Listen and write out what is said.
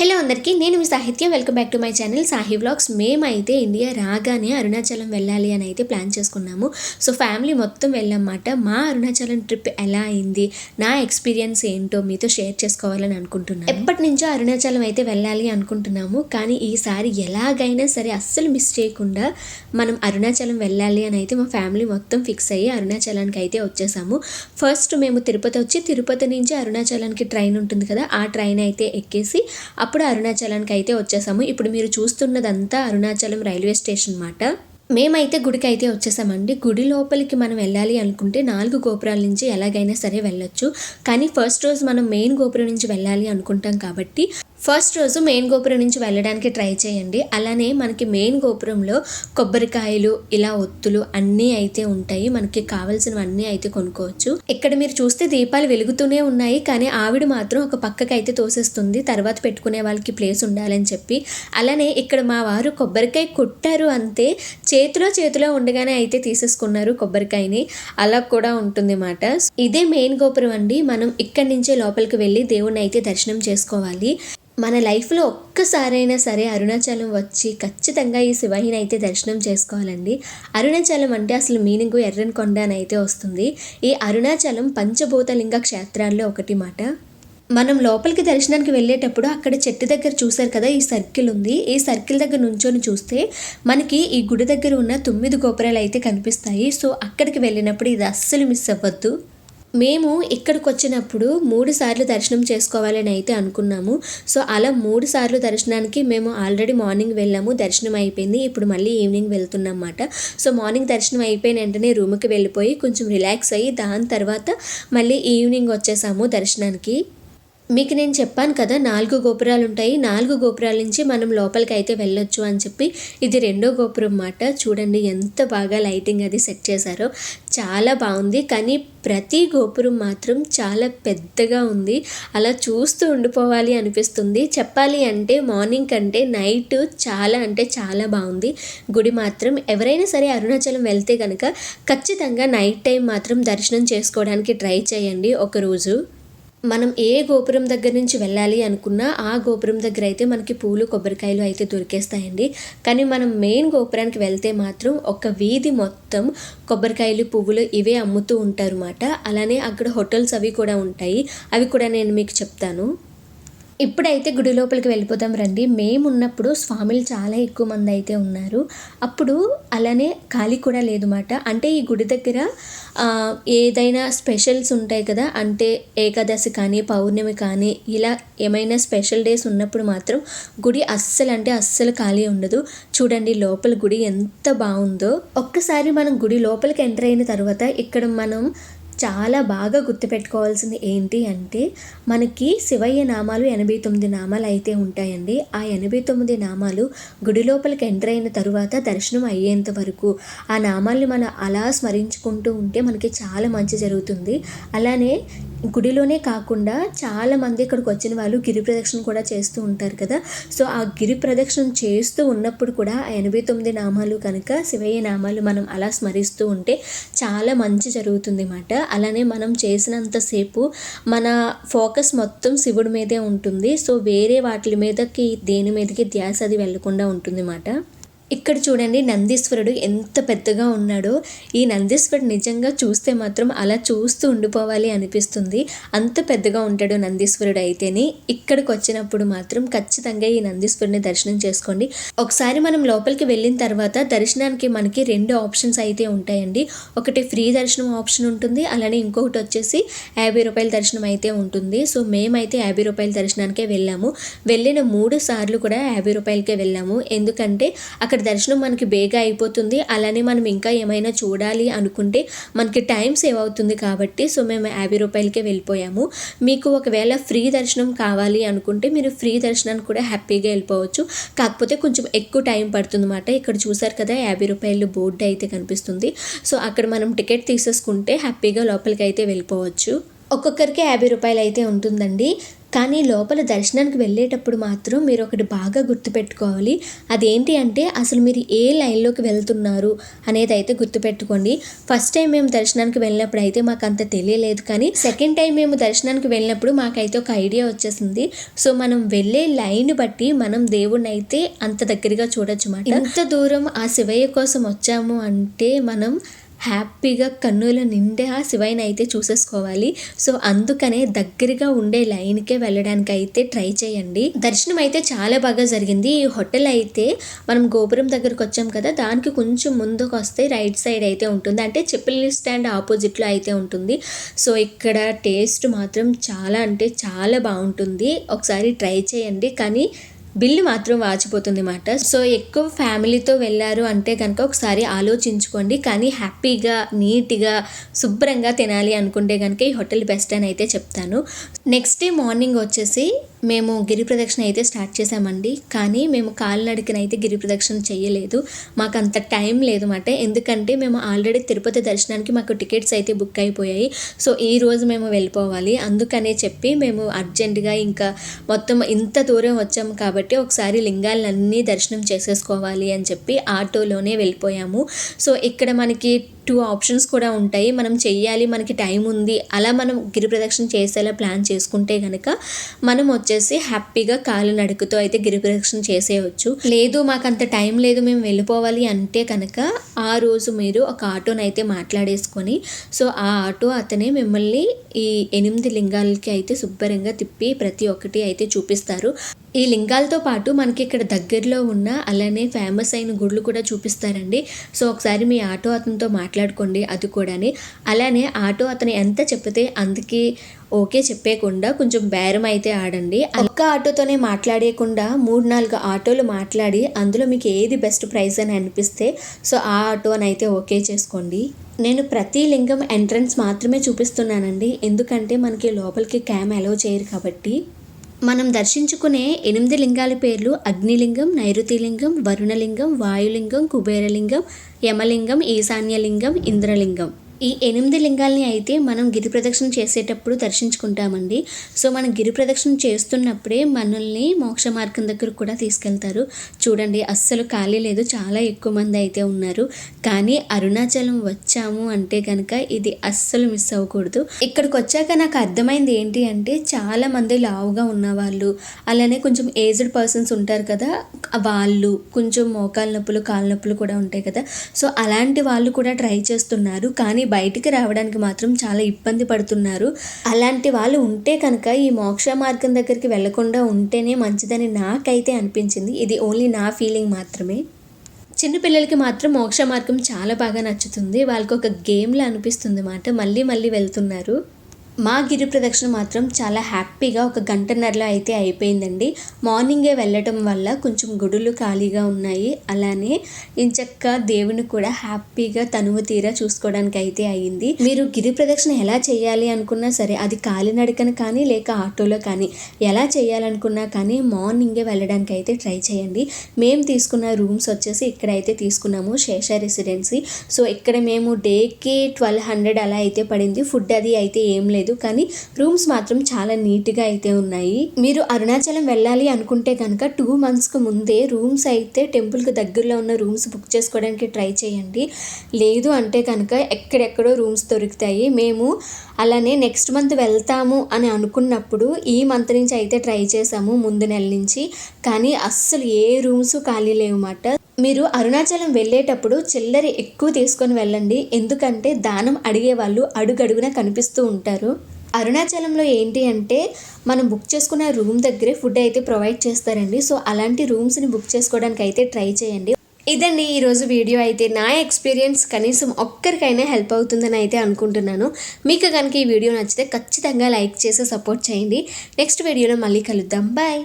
Hello అందరికీ నేను మీ Sahithya. Welcome back to my channel Sahi vlogs మేమైతే ఇండియా రాగానే అరుణాచలం వెళ్ళాలి అని అయితే ప్లాన్ చేసుకున్నాము. సో ఫ్యామిలీ మొత్తం వెళ్ళమాట మా అరుణాచలం ట్రిప్ ఎలా అయింది నా ఎక్స్పీరియన్స్ ఏంటో మీతో షేర్ చేసుకోవాలని అనుకుంటున్నాను. ఎప్పటి నుంచో అరుణాచలం అయితే వెళ్ళాలి అనుకుంటున్నాము. కానీ ఈసారి ఎలాగైనా సరే అస్సలు మిస్ చేయకుండా మనం అరుణాచలం వెళ్ళాలి అని అయితే మా ఫ్యామిలీ మొత్తం ఫిక్స్ అయ్యి అరుణాచలానికి అయితే వచ్చేసాము. ఫస్ట్ మేము తిరుపతి వచ్చి తిరుపతి నుంచి అరుణాచలానికి ట్రైన్ ఉంటుంది కదా ఆ ట్రైన్ అయితే ఎక్కేసి అప్పుడు అరుణాచలానికి అయితే వచ్చేసాము. ఇప్పుడు మీరు చూస్తున్నదంతా అరుణాచలం రైల్వే స్టేషన్ మాట. మేమైతే గుడికి అయితే వచ్చేసామండి. గుడి లోపలికి మనం వెళ్ళాలి అనుకుంటే నాలుగు గోపురాల నుంచి ఎలాగైనా సరే వెళ్ళొచ్చు. కానీ ఫస్ట్ రోజు మనం మెయిన్ గోపురం నుంచి వెళ్ళాలి అనుకుంటాం కాబట్టి ఫస్ట్ రోజు మెయిన్ గోపురం నుంచి వెళ్ళడానికి ట్రై చేయండి. అలానే మనకి మెయిన్ గోపురంలో కొబ్బరికాయలు ఇలా ఒత్తులు అన్నీ అయితే ఉంటాయి. మనకి కావాల్సినవన్నీ అయితే కొనుక్కోవచ్చు. ఇక్కడ మీరు చూస్తే దీపాలు వెలుగుతూనే ఉన్నాయి. కానీ ఆవిడ మాత్రం ఒక పక్కకి అయితే తోసేస్తుంది. తర్వాత పెట్టుకునే వాళ్ళకి ప్లేస్ ఉండాలని చెప్పి. అలానే ఇక్కడ మా వారు కొబ్బరికాయ కొట్టారు అంతే. చేతిలో చేతిలో ఉండగానే అయితే తీసేసుకున్నారు కొబ్బరికాయని. అలా కూడా ఉంటుంది మాట ఇదే మెయిన్ గోపురం అండి. మనం ఇక్కడి నుంచే లోపలికి వెళ్ళి దేవుణ్ణి అయితే దర్శనం చేసుకోవాలి. మన లైఫ్లో ఒక్కసారైనా సరే అరుణాచలం వచ్చి ఖచ్చితంగా ఈ శివహిని అయితే దర్శనం చేసుకోవాలండి. అరుణాచలం అంటే అసలు మీనింగ్ ఎర్రని కొండ అని అయితే వస్తుంది. ఈ అరుణాచలం పంచభూతలింగ క్షేత్రాల్లో ఒకటి మాట. మనం లోపలికి దర్శనానికి వెళ్ళేటప్పుడు అక్కడ చెట్టు దగ్గర చూశారు కదా ఈ సర్కిల్ ఉంది. ఈ సర్కిల్ దగ్గర నుంచొని చూస్తే మనకి ఈ గుడి దగ్గర ఉన్న తొమ్మిది గోపురాలు అయితే కనిపిస్తాయి. సో అక్కడికి వెళ్ళినప్పుడు ఇది అస్సలు మిస్ అవ్వద్దు. మేము ఇక్కడికి వచ్చినప్పుడు మూడు సార్లు దర్శనం చేసుకోవాలని అయితే అనుకున్నాము. సో అలా మూడు సార్లు దర్శనానికి మేము ఆల్రెడీ మార్నింగ్ వెళ్ళాము. దర్శనం అయిపోయింది. ఇప్పుడు మళ్ళీ ఈవినింగ్ వెళ్తున్నాం అన్నమాట సో మార్నింగ్ దర్శనం అయిపోయిన వెంటనే రూమ్కి వెళ్ళిపోయి కొంచెం రిలాక్స్ అయ్యి దాని తర్వాత మళ్ళీ ఈవినింగ్ వచ్చేసాము దర్శనానికి. మీకు నేను చెప్పాను కదా నాలుగు గోపురాలు ఉంటాయి నాలుగు గోపురాల నుంచి మనం లోపలికి అయితే వెళ్ళొచ్చు అని చెప్పి ఇది రెండో గోపురం మాట. చూడండి ఎంత బాగా లైటింగ్ అది సెట్ చేశారో. చాలా బాగుంది. కానీ ప్రతి గోపురం మాత్రం చాలా పెద్దగా ఉంది. అలా చూస్తూ ఉండిపోవాలి అనిపిస్తుంది. చెప్పాలి అంటే మార్నింగ్ కంటే నైట్ చాలా అంటే చాలా బాగుంది. గుడి మాత్రం ఎవరైనా సరే అరుణాచలం వెళ్తే కనుక ఖచ్చితంగా నైట్ టైం మాత్రం దర్శనం చేసుకోవడానికి ట్రై చేయండి ఒకరోజు. మనం ఏ గోపురం దగ్గర నుంచి వెళ్ళాలి అనుకున్నా ఆ గోపురం దగ్గర అయితే మనకి పూలు కొబ్బరికాయలు అయితే దొరికేస్తాయండి. కానీ మనం మెయిన్ గోపురానికి వెళ్తే మాత్రం ఒక వీధి మొత్తం కొబ్బరికాయలు పువ్వులు ఇవే అమ్ముతూ ఉంటారు అన్నమాట అలానే అక్కడ హోటల్స్ అవి కూడా ఉంటాయి. అవి కూడా నేను మీకు చెప్తాను. ఇప్పుడైతే గుడి లోపలికి వెళ్ళిపోతాం రండి. మేము ఉన్నప్పుడు స్వాములు చాలా ఎక్కువ మంది అయితే ఉన్నారు. అప్పుడు అలానే ఖాళీ కూడా లేదు మాట. అంటే ఈ గుడి దగ్గర ఏదైనా స్పెషల్స్ ఉంటాయి కదా. అంటే ఏకాదశి కానీ పౌర్ణమి కానీ ఇలా ఏమైనా స్పెషల్ డేస్ ఉన్నప్పుడు మాత్రం గుడి అస్సలు అంటే అస్సలు ఖాళీ ఉండదు. చూడండి లోపల గుడి ఎంత బాగుందో. ఒక్కసారి మనం గుడి లోపలికి ఎంటర్ అయిన తర్వాత ఇక్కడ మనం చాలా బాగా గుర్తుపెట్టుకోవాల్సింది ఏంటి అంటే మనకి శివయ్య నామాలు ఎనభై తొమ్మిది నామాలు అయితే ఉంటాయండి. ఆ ఎనభై తొమ్మిది నామాలు గుడి లోపలికి ఎంటర్ అయిన తరువాత దర్శనం అయ్యేంత వరకు ఆ నామాల్ని మనం అలా స్మరించుకుంటూ ఉంటే మనకి చాలా మంచి జరుగుతుంది. అలానే గుడిలోనే కాకుండా చాలామంది ఇక్కడికి వచ్చిన వాళ్ళు గిరి ప్రదక్షిణ కూడా చేస్తూ ఉంటారు కదా. సో ఆ గిరి ప్రదక్షిణ చేస్తూ ఉన్నప్పుడు కూడా ఆ ఎనభై తొమ్మిది నామాలు కనుక శివయ్య నామాలు మనం అలా స్మరిస్తూ ఉంటే చాలా మంచి జరుగుతుంది అన్నమాట అలానే మనం చేసినంతసేపు మన ఫోకస్ మొత్తం శివుడి మీదే ఉంటుంది. సో వేరే వాటి మీదకి దేని మీదకి ధ్యాస అది వెళ్ళకుండా ఉంటుంది అన్నమాట ఇక్కడ చూడండి నందీశ్వరుడు ఎంత పెద్దగా ఉన్నాడో. ఈ నందీశ్వరుడు నిజంగా చూస్తే మాత్రం అలా చూస్తూ ఉండిపోవాలి అనిపిస్తుంది. అంత పెద్దగా ఉంటాడు నందీశ్వరుడు అయితేనే. ఇక్కడికి వచ్చినప్పుడు మాత్రం ఖచ్చితంగా ఈ నందీశ్వరుని దర్శనం చేసుకోండి. ఒకసారి మనం లోపలికి వెళ్ళిన తర్వాత దర్శనానికి మనకి రెండు ఆప్షన్స్ అయితే ఉంటాయండి. ఒకటి ఫ్రీ దర్శనం ఆప్షన్ ఉంటుంది. అలానే ఇంకొకటి వచ్చేసి యాభై రూపాయల దర్శనం అయితే ఉంటుంది. సో మేమైతే యాభై రూపాయల దర్శనానికే వెళ్ళాము. వెళ్ళిన మూడు సార్లు కూడా యాభై రూపాయలకే వెళ్ళాము. ఎందుకంటే అక్కడ అక్కడ దర్శనం మనకి బేగా అయిపోతుంది. అలానే మనం ఇంకా ఏమైనా చూడాలి అనుకుంటే మనకి టైం సేవ్ అవుతుంది కాబట్టి సో మేము యాభై రూపాయలకే వెళ్ళిపోయాము. మీకు ఒకవేళ ఫ్రీ దర్శనం కావాలి అనుకుంటే మీరు ఫ్రీ దర్శనానికి కూడా హ్యాపీగా వెళ్ళిపోవచ్చు. కాకపోతే కొంచెం ఎక్కువ టైం పడుతుంది అన్నమాట ఇక్కడ చూసారు కదా యాభై రూపాయలు బోర్డు అయితే కనిపిస్తుంది. సో అక్కడ మనం టికెట్ తీసేసుకుంటే హ్యాపీగా లోపలికి అయితే వెళ్ళిపోవచ్చు. ఒక్కొక్కరికి యాభై రూపాయలు అయితే ఉంటుందండి. కానీ లోపల దర్శనానికి వెళ్ళేటప్పుడు మాత్రం మీరు ఒకటి బాగా గుర్తుపెట్టుకోవాలి. అదేంటి అంటే అసలు మీరు ఏ లైన్లోకి వెళ్తున్నారు అనేది అయితే గుర్తుపెట్టుకోండి. ఫస్ట్ టైం మేము దర్శనానికి వెళ్ళినప్పుడు అయితే మాకు అంత తెలియలేదు కానీ సెకండ్ టైం మేము దర్శనానికి వెళ్ళినప్పుడు మాకైతే ఒక ఐడియా వచ్చేసింది. సో మనం వెళ్ళే లైన్ బట్టి మనం దేవుణ్ణి అయితే అంత దగ్గరగా చూడొచ్చు మాట ఇంత దూరం ఆ శివయ్య కోసం వచ్చాము అంటే మనం హ్యాపీగా కన్నుల నిండా ఆ శివయ్యని అయితే చూసేసుకోవాలి. సో అందుకనే దగ్గరగా ఉండే లైన్కే వెళ్ళడానికి అయితే ట్రై చేయండి. దర్శనం అయితే చాలా బాగా జరిగింది. ఈ హోటల్ అయితే మనం గోపురం దగ్గరకు వచ్చాం కదా దానికి కొంచెం ముందుకు వస్తే రైట్ సైడ్ అయితే ఉంటుంది. అంటే చెప్పుల స్టాండ్ ఆపోజిట్లో అయితే ఉంటుంది. సో ఇక్కడ టేస్ట్ మాత్రం చాలా అంటే చాలా బాగుంటుంది. ఒకసారి ట్రై చేయండి. కానీ బిల్లు మాత్రం వాచిపోతుంది మాట. సో ఎక్కువ ఫ్యామిలీతో వెళ్ళారు అంటే కనుక ఒకసారి ఆలోచించుకోండి. కానీ హ్యాపీగా నీట్గా శుభ్రంగా తినాలి అనుకుంటే కనుక ఈ హోటల్ బెస్ట్ అని అయితే చెప్తాను. నెక్స్ట్ డే మార్నింగ్ వచ్చేసి మేము గిరి ప్రదక్షిణ అయితే స్టార్ట్ చేసామండి కానీ మేము కాలినడకనైతే గిరి ప్రదక్షిణ చేయలేదు. మాకు అంత టైం లేదు మాట. ఎందుకంటే మేము ఆల్రెడీ తిరుపతి దర్శనానికి మాకు టికెట్స్ అయితే బుక్ అయిపోయాయి. సో ఈ రోజు మేము వెళ్ళిపోవాలి. అందుకనే చెప్పి మేము అర్జెంటుగా ఇంకా మొత్తం ఇంత దూరం వచ్చాము కాబట్టి ఒకసారి లింగాలన్నీ దర్శనం చేసేసుకోవాలి అని చెప్పి ఆటోలోనే వెళ్ళిపోయాము. సో ఇక్కడ మనకి టూ ఆప్షన్స్ కూడా ఉంటాయి. మనం చెయ్యాలి మనకి టైం ఉంది. అలా మనం గిరి ప్రదక్షిణ చేసేలా ప్లాన్ చేసుకుంటే కనుక మనం వచ్చేసి హ్యాపీగా కాలు నడుకుతో అయితే గిరి ప్రదక్షిణ చేసేయవచ్చు లేదు మాకు అంత టైం లేదు మేము వెళ్ళిపోవాలి అంటే కనుక ఆ రోజు మీరు ఒక ఆటోని అయితే మాట్లాడేసుకొని సో ఆ ఆటో అతనే మిమ్మల్ని ఈ ఎనిమిది లింగాలకి అయితే శుభ్రంగా తిప్పి ప్రతి ఒక్కటి అయితే చూపిస్తారు. ఈ లింగాలతో పాటు మనకి ఇక్కడ దగ్గరలో ఉన్న అలానే ఫేమస్ అయిన గుళ్ళు కూడా చూపిస్తారండి. సో ఒకసారి మీ ఆటో అతనితో మాట్లాడుకోండి అది కూడాని. అలానే ఆటో అతను ఎంత చెప్తే అందుకే ఓకే చెప్పేయకుండా కొంచెం బేరం అయితే ఆడండి. ఒక్క ఆటోతోనే మాట్లాడేయకుండా మూడు నాలుగు ఆటోలు మాట్లాడి అందులో మీకు ఏది బెస్ట్ ప్రైస్ అని అనిపిస్తే సో ఆ ఆటో అని అయితే ఓకే చేసుకోండి. నేను ప్రతి లింగం ఎంట్రన్స్ మాత్రమే చూపిస్తున్నానండి. ఎందుకంటే మనకి లోపలికి క్యామ్ అలౌ చేయరు కాబట్టి. మనం దర్శించుకునే ఎనిమిది లింగాల పేర్లు అగ్నిలింగం నైరుతిలింగం వరుణలింగం వాయులింగం కుబేరలింగం యమలింగం ఈశాన్యలింగం ఇంద్రలింగం. ఈ ఎనిమిది లింగాల్ని అయితే మనం గిరి ప్రదక్షిణ చేసేటప్పుడు దర్శించుకుంటామండి. సో మనం గిరి ప్రదక్షిణ చేస్తున్నప్పుడే మనల్ని మోక్ష మార్గం దగ్గర కూడా తీసుకెళ్తారు. చూడండి అస్సలు ఖాళీ లేదు. చాలా ఎక్కువ మంది అయితే ఉన్నారు. కానీ అరుణాచలం వచ్చాము అంటే కనుక ఇది అస్సలు మిస్ అవ్వకూడదు. ఇక్కడికి వచ్చాక నాకు అర్థమైంది ఏంటి అంటే చాలా మంది లావుగా ఉన్నవాళ్ళు అలానే కొంచెం ఏజ్డ్ పర్సన్స్ ఉంటారు కదా వాళ్ళు కొంచెం మోకాలు నొప్పులు కాళ్ళ నొప్పులు కూడా ఉంటాయి కదా. సో అలాంటి వాళ్ళు కూడా ట్రై చేస్తున్నారు. కానీ బయటికి రావడానికి మాత్రం చాలా ఇబ్బంది పడుతున్నారు. అలాంటి వాళ్ళు ఉంటే కనుక ఈ మోక్ష మార్గం దగ్గరికి వెళ్ళకుండా ఉంటేనే మంచిదని నాకైతే అనిపించింది. ఇది ఓన్లీ నా ఫీలింగ్ మాత్రమే. చిన్నపిల్లలకి మాత్రం మోక్ష మార్గం చాలా బాగా నచ్చుతుంది. వాళ్ళకి ఒక గేమ్లా అనిపిస్తుంది అన్నమాట మళ్ళీ మళ్ళీ వెళ్తున్నారు. మా గిరి ప్రదక్షిణ మాత్రం చాలా హ్యాపీగా ఒక గంటన్నరలో అయితే అయిపోయిందండి. మార్నింగే వెళ్ళటం వల్ల కొంచెం గుడులు ఖాళీగా ఉన్నాయి. అలానే ఇంచక్క దేవుని కూడా హ్యాపీగా తనువు తీరా చూసుకోవడానికి అయితే అయ్యింది మీరు గిరి ప్రదక్షిణ ఎలా చేయాలి అనుకున్నా సరే అది కాలినడకన కానీ లేక ఆటోలో కానీ ఎలా చేయాలనుకున్నా కానీ మార్నింగే వెళ్ళడానికి అయితే ట్రై చేయండి. మేము తీసుకున్న రూమ్స్ వచ్చేసి ఇక్కడైతే తీసుకున్నాము శేష రెసిడెన్సీ. సో ఇక్కడ మేము డేకి ట్వెల్వ్ హండ్రెడ్ అలా అయితే పడింది. ఫుడ్ అది అయితే ఏం లేదు. లేదు కానీ రూమ్స్ మాత్రం చాలా నీట్గా అయితే ఉన్నాయి. మీరు అరుణాచలం వెళ్ళాలి అనుకుంటే కనుక టూ మంత్స్కి ముందే రూమ్స్ అయితే టెంపుల్కి దగ్గరలో ఉన్న రూమ్స్ బుక్ చేసుకోవడానికి ట్రై చేయండి. లేదు అంటే కనుక ఎక్కడెక్కడో రూమ్స్ దొరుకుతాయి. మేము అలానే నెక్స్ట్ మంత్ వెళ్తాము అని అనుకున్నప్పుడు ఈ మంత్ నుంచి అయితే ట్రై చేసాము ముందు నెల నుంచి. కానీ అస్సలు ఏ రూమ్స్ ఖాళీ లేవు అన్నమాట. మీరు అరుణాచలం వెళ్ళేటప్పుడు చిల్లర ఎక్కువ తీసుకొని వెళ్ళండి. ఎందుకంటే దానం అడిగే వాళ్ళు అడుగడుగున కనిపిస్తూ ఉంటారు. అరుణాచలంలో ఏంటి అంటే మనం బుక్ చేసుకున్న రూమ్ దగ్గరే ఫుడ్ అయితే ప్రొవైడ్ చేస్తారండి. సో అలాంటి రూమ్స్ని బుక్ చేసుకోవడానికి అయితే ట్రై చేయండి. ఇదండి ఈరోజు వీడియో. అయితే నా ఎక్స్పీరియన్స్ కనీసం ఒక్కరికైనా హెల్ప్ అవుతుందని అయితే అనుకుంటున్నాను. మీకు కనుక ఈ వీడియో నచ్చితే ఖచ్చితంగా లైక్ చేసి సపోర్ట్ చేయండి. నెక్స్ట్ వీడియోలో మళ్ళీ కలుద్దాం. బాయ్.